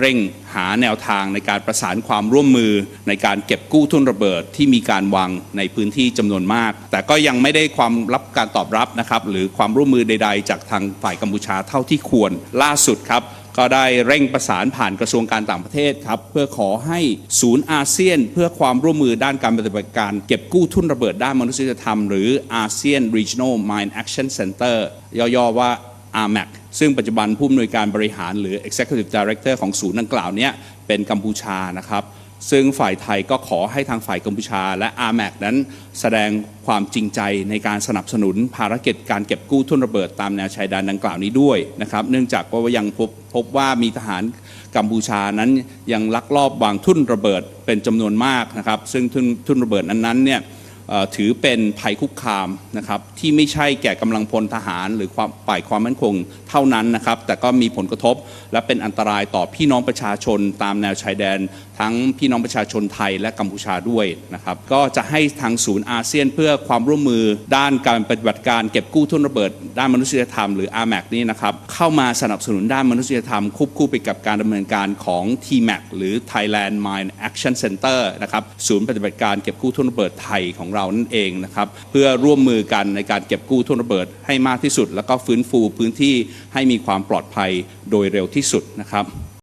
เร่งหาแนวทางในการประสานความร่วมมือในการเก็บกู้ทุนระเบิดที่มีการวางในพื้นที่จำนวนมาก แต่ก็ยังไม่ได้ความรับการตอบรับนะครับหรือความร่วมมือใด ๆ จากทางฝ่ายกัมพูชาเท่าที่ควรล่าสุดครับ ก็ได้เร่งประสานผ่านกระทรวงการต่างประเทศครับเพื่อขอให้ศูนย์อาเซียน เพื่อความร่วมมือด้านการปฏิบัติการ เก็บกู้ทุนระเบิดด้านมนุษยธรรม หรือ ASEAN Regional Mine Action Center ย่อๆว่า RMAC ซึ่งปัจจุบันผู้อำนวยการบริหารหรือ Executive Director ของศูนย์ดังกล่าวเนี้เป็นกัมพูชานะครับ ซึ่งฝ่ายไทยก็ขอให้ทางฝ่ายกัมพูชา และ RMAC นั้นแสดงความจริงใจในการสนับสนุนภารกิจการเก็บกู้ทุนระเบิดตามแนวชายแดนดังกล่าวนี้ด้วยนะครับ เนื่องจากว่ายังพบพบว่ามีทหารกัมพูชานั้นยังลักลอบวางทุ่นระเบิดเป็นจำนวนมากนะครับ ซึ่งทุนทุนระเบิดนั้นๆเนี่ย ถือเป็นภัยคุกคามนะครับที่ไม่ใช่แก่กำลังพลทหาร หรือความฝ่ายความมั่นคงเท่านั้นนะครับ แต่ก็มีผลกระทบและเป็นอันตรายต่อพี่น้องประชาชนตามแนวชายแดน ทั้งพี่น้องประชาชนไทยและกัมพูชาด้วยนะครับก็จะให้ทางศูนย์อาเซียนเพื่อความร่วมมือด้านการปฏิบัติการเก็บกู้ทุนระเบิด ด้านมนุษยธรรมหรือ RMAC นี่นะครับเข้ามาสนับสนุนด้านมนุษยธรรมควบคู่ไปกับการดำเนินการของ TMAC หรือ Thailand Mine Action Center นะครับศูนย์ปฏิบัติการเก็บกู้ทุนระเบิดไทยของเรานั่นเองนะครับเพื่อร่วมมือกันในการเก็บกู้ทุนระเบิดให้มากที่สุด แล้วก็ฟื้นฟูพื้นที่ให้มีความปลอดภัยโดยเร็วที่สุดนะครับ